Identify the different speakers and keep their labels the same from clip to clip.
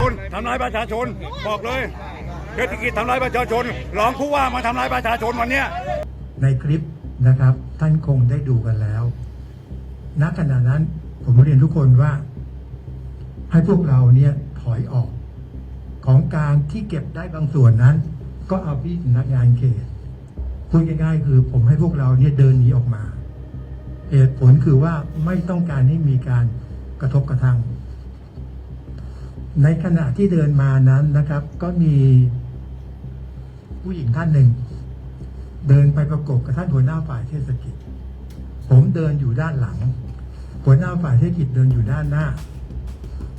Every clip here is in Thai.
Speaker 1: คนทำร้ายประชาชนบอกเลยเศรษฐกิจทำร้ายประชาชนรองผู้ว่ามาทำร้ายประชาชนวันเนี้ย
Speaker 2: ในคลิปนะครับ ท่านคงได้ดูกันแล้ว ณขณะนั้นผมเรียนทุกคนว่า ให้พวกเราเนี่ยถอยออกของกลางที่เก็บได้บางส่วนนั้น ก็เอาที่สำนักงานเขตพูดง่ายๆ คือผมให้พวกเราเนี่ยเดินหนีออกมาเหตุผลคือว่าไม่ต้องการให้มีการกระทบกระทั่ง ในขณะที่เดินมานั้นนะครับ ก็มีผู้หญิงท่านหนึ่ง เดินไปประกบกับท่านหัวหน้าฝ่ายเทศกิจ ผมเดินอยู่ด้านหลัง หัวหน้าฝ่ายเทศกิจเดินอยู่ด้านหน้า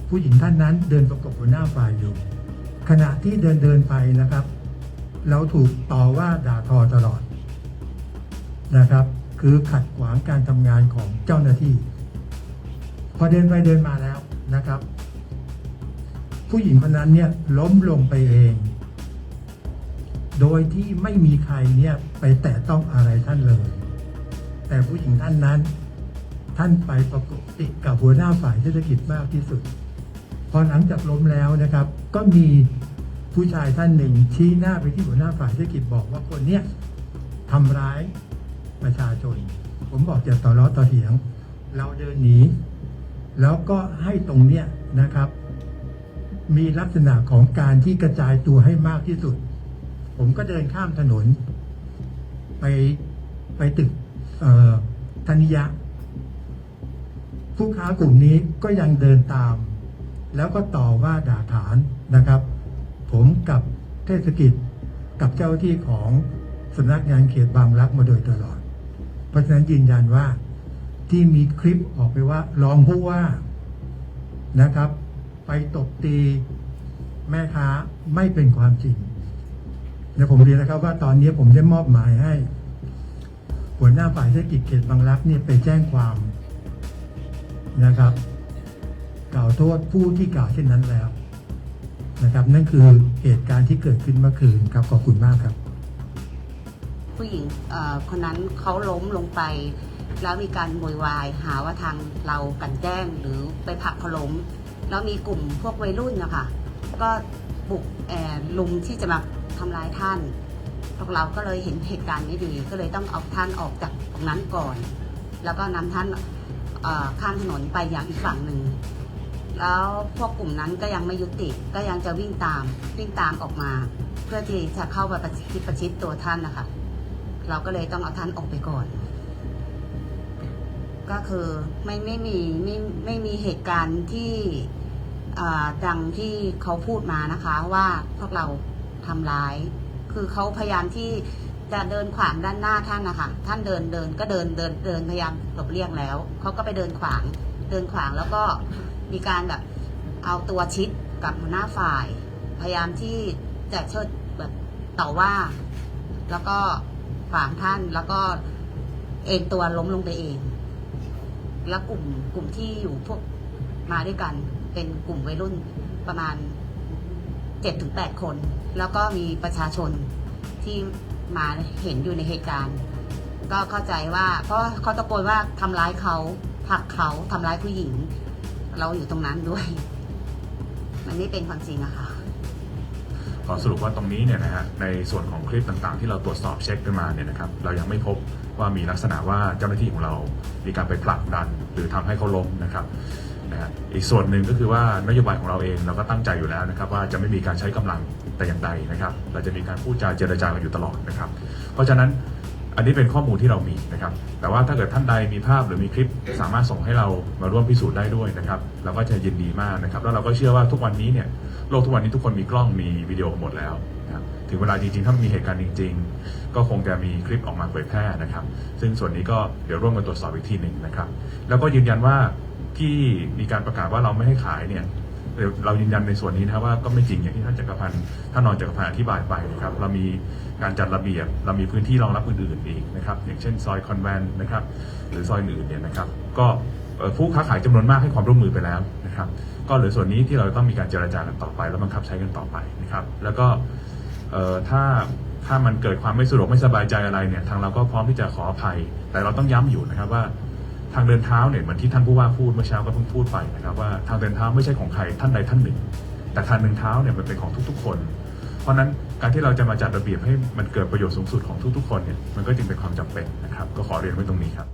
Speaker 2: ผู้หญิงท่านนั้น เดินประกบหัวหน้าฝ่ายอยู่ ขณะที่เดินเดินไปนะครับ เราถูกต่อว่าด่าทอตลอดนะครับ คือขัดขวางการทำงานของเจ้าหน้าที่ พอเดินไปเดินมาแล้วนะครับ ผู้หญิงคนนั้นเนี่ยล้มลงไปเอง โดยที่ไม่มีใครเนี่ยไปแตะต้องอะไรท่านเลย แต่ผู้หญิงท่านนั้น ท่านไปประกบติดกับหัวหน้าฝ่ายเศรษฐกิจมากที่สุด พอหลังจากล้มแล้วนะครับ ก็มีผู้ชายท่านหนึ่งชี้หน้าไปที่หัวหน้าฝ่ายเศรษฐกิจบอกว่าคนเนี้ยทำร้ายประชาชน ผมบอกจะต่อล้อต่อเถียง เราเดินหนี แล้วก็ให้ตรงเนี้ยนะครับ มีลักษณะของการที่กระจายตัวให้มากที่สุด ผมก็เดินข้ามถนน ไปไปตึกธนิยะ ผู้ค้ากลุ่มนี้ก็ยังเดินตาม แล้วก็ต่อว่าด่าฐานนะครับ ผมกับเทศกิจกับเจ้าหน้าที่ของสำนักงานเขตบางรักมาโดยตลอด เพราะฉะนั้นยืนยันว่าที่มีคลิปออกไปว่า รองผู้ว่านะครับ ไปตบตีแม่ค้าไม่เป็นความจริงเดี๋ยวผมเรียนนะครับว่าตอนนี้ผมได้มอบหมายให้ หัวหน้าฝ่ายเทศกิจเขตบางรักเนี่ยไปแจ้งความนะครับ กล่าวโทษผู้ที่กล่าวเช่นนั้นแล้วนะครับ นั่นคือเหตุการณ์ที่เกิดขึ้นเมื่อคืนครับขอบคุณมากครับ
Speaker 3: ผู้หญิงคนนั้นเขาล้มลงไป แล้วมีการโวยวายหาว่าทางเรากันแกล้งหรือไปผลักเขาล้ม แล้วมีกลุ่มพวกวัยรุ่นนะคะก็บุกแอบลุมที่จะมาทำร้ายท่าน พวกเราก็เลยเห็นเหตุการณ์ไม่ดีก็เลยต้องเอาท่านออกจากตรงนั้นก่อน แล้วก็นำท่านข้ามถนนไปอย่างอีกฝั่งหนึ่งแล้วพวกกลุ่มนั้นก็ยังไม่ยุติก็ยังจะวิ่งตามวิ่งตามออกมา เพื่อที่จะเข้าไปประชิดประชิดตัวท่านนะคะ เราก็เลยต้องเอาท่านออกไปก่อน ก็คือไม่ไม่มีไม่ไม่มีเหตุการณ์ที่ดังที่เขาพูดมานะคะว่าพวกเราทำร้าย คือเขาพยายามที่จะเดินขวางด้านหน้าท่านนะคะท่านเดินเดินก็เดินเดินเดินพยายามหลบเลี่ยงแล้วเขาก็ไปเดินขวางเดินขวางแล้วก็มีการแบบเอาตัวชิดกับหัวหน้าฝ่าย พยายามที่จะเชิดแบบต่อว่า แล้วก็ขวางท่านแล้วก็เอนตัวล้มลงไปเอง แล้วกลุ่มกลุ่มที่อยู่พวกมาด้วยกัน เป็นกลุ่มวัยรุ่นประมาณเจ็ดถึงแปดคน แล้วก็มีประชาชนที่มาเห็นอยู่ในเหตุการณ์ ก็เข้าใจว่าเพราะเขาตะโกนว่าทำร้ายเขาผลักเขาทำร้ายผู้หญิง เราอยู่ตรงนั้นด้วย มันไม่เป็นความจริงอะค่ะ
Speaker 4: อสรุปว่าตรงนี้เนี่ยนะฮะในส่วนของคลิปต่างๆ ที่เราตรวจสอบเช็คกันมาเนี่ยนะครับเรายังไม่พบว่ามีลักษณะว่าเจ้าหน้าที่ของเรา มีการไปผลักดันหรือทำให้เขาล้มนะครับนะฮะอีกส่วนหนึ่งก็คือว่านโยบายของเราเองเราก็ตั้งใจอยู่แล้วนะครับ ว่าจะไม่มีการใช้กำลังแต่อย่างใดนะครับ เราจะมีการพูดจาเจรจากันอยู่ตลอดนะครับ เพราะฉะนั้น อันนี้เป็นข้อมูลที่เรามีนะครับ แต่ว่าถ้าเกิดท่านใดมีภาพหรือมีคลิปสามารถส่งให้เรามาร่วมพิสูจน์ได้ด้วยนะครับ เราก็จะยินดีมากนะครับ แล้วเราก็เชื่อว่าทุกวันนี้เนี่ยโลกทุกวันนี้ทุกคนมีกล้องมีวิดีโอหมดแล้วนะครับถึงเวลาจริงๆ ถ้ามีเหตุการณ์จริง ๆ ก็คงจะมีคลิปออกมาเผยแพร่นะครับ ซึ่งส่วนนี้ก็เดี๋ยวร่วมกันตรวจสอบอีกทีหนึ่งนะครับ แล้วก็ยืนยันว่าที่มีการประกาศว่าเราไม่ให้ขายเนี่ย เรายืนยันในส่วนนี้นะครับว่าก็ไม่จริงอย่างที่ท่านจักรพันธ์ท่านรองจักรพันธ์อธิบายไปนะครับเรามีการจัดระเบียบ เรามีพื้นที่รองรับอื่นๆอีกนะครับอย่างเช่นซอยคอนแวนต์นะครับหรือซอยอื่นเนี่ยนะครับก็ผู้ค้าขายจำนวนมากให้ความร่วมมือไปแล้วนะครับก็เหลือส่วนนี้ที่เราต้องมีการเจรจากันต่อไป แล้วบังคับใช้กันต่อไปนะครับแล้วก็ถ้าถ้ามันเกิดความไม่สะดวกไม่สบายใจอะไรเนี่ยทางเราก็พร้อมที่จะขออภัย แต่เราต้องย้ำอยู่นะครับว่า ทางเดินเท้าเนี่ยเหมือนที่ท่านผู้ว่าพูดเมื่อเช้าก็เพิ่งพูดไปนะครับว่าทางเดินเท้าไม่ใช่ของใครท่านใดท่านหนึ่ง แต่ทางหนึ่งเท้าเนี่ยมันเป็นของทุกๆ คน เพราะฉะนั้นการที่เราจะมาจัดระเบียบให้มันเกิดประโยชน์สูงสุดของทุกๆ คนเนี่ยมันก็จึงเป็นความจำเป็นนะครับก็ขอเรียนไว้ตรงนี้ครับ